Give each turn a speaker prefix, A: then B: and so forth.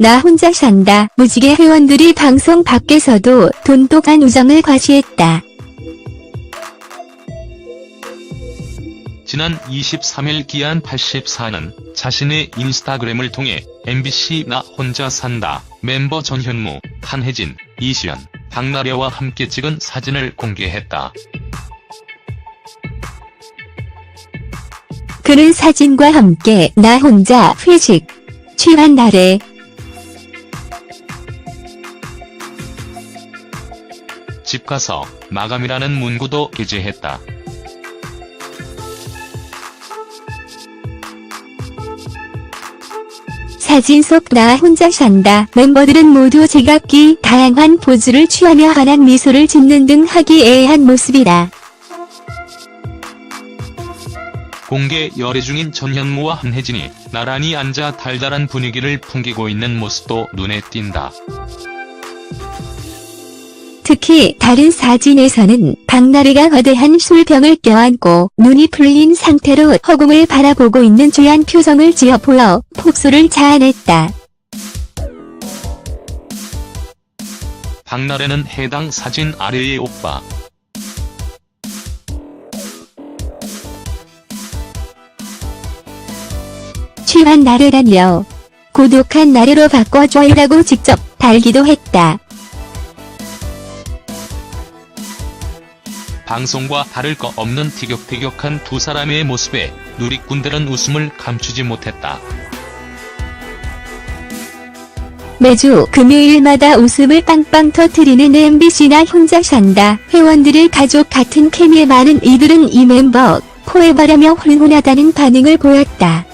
A: 나 혼자 산다. 무지개 회원들이 방송 밖에서도 돈독한 우정을 과시했다.
B: 지난 23일 기한 84는 자신의 인스타그램을 통해 MBC 나 혼자 산다 멤버 전현무, 한혜진, 이시연, 박나래와 함께 찍은 사진을 공개했다.
A: 그는 사진과 함께 나 혼자 회식. 취한 날에
B: 집 가서 마감이라는 문구도 게재했다.
A: 사진 속 나 혼자 산다. 멤버들은 모두 제각기 다양한 포즈를 취하며 환한 미소를 짓는 등 화기애애한 모습이다.
B: 공개 열애 중인 전현무와 한혜진이 나란히 앉아 달달한 분위기를 풍기고 있는 모습도 눈에 띈다.
A: 특히 다른 사진에서는 박나래가 거대한 술병을 껴안고 눈이 풀린 상태로 허공을 바라보고 있는 죄한 표정을 지어 보여 폭소를 자아냈다.
B: 박나래는 해당 사진 아래의 오빠,
A: 취한 나래라며 고독한 나래로 바꿔줘요라고 직접 달기도 했다.
B: 방송과 다를 거 없는 티격태격한 두 사람의 모습에 누리꾼들은 웃음을 감추지 못했다.
A: 매주 금요일마다 웃음을 빵빵 터트리는 MBC나 혼자 산다. 회원들의 가족 같은 케미에 많은 이들은 이 멤버 포에버라며 훈훈하다는 반응을 보였다.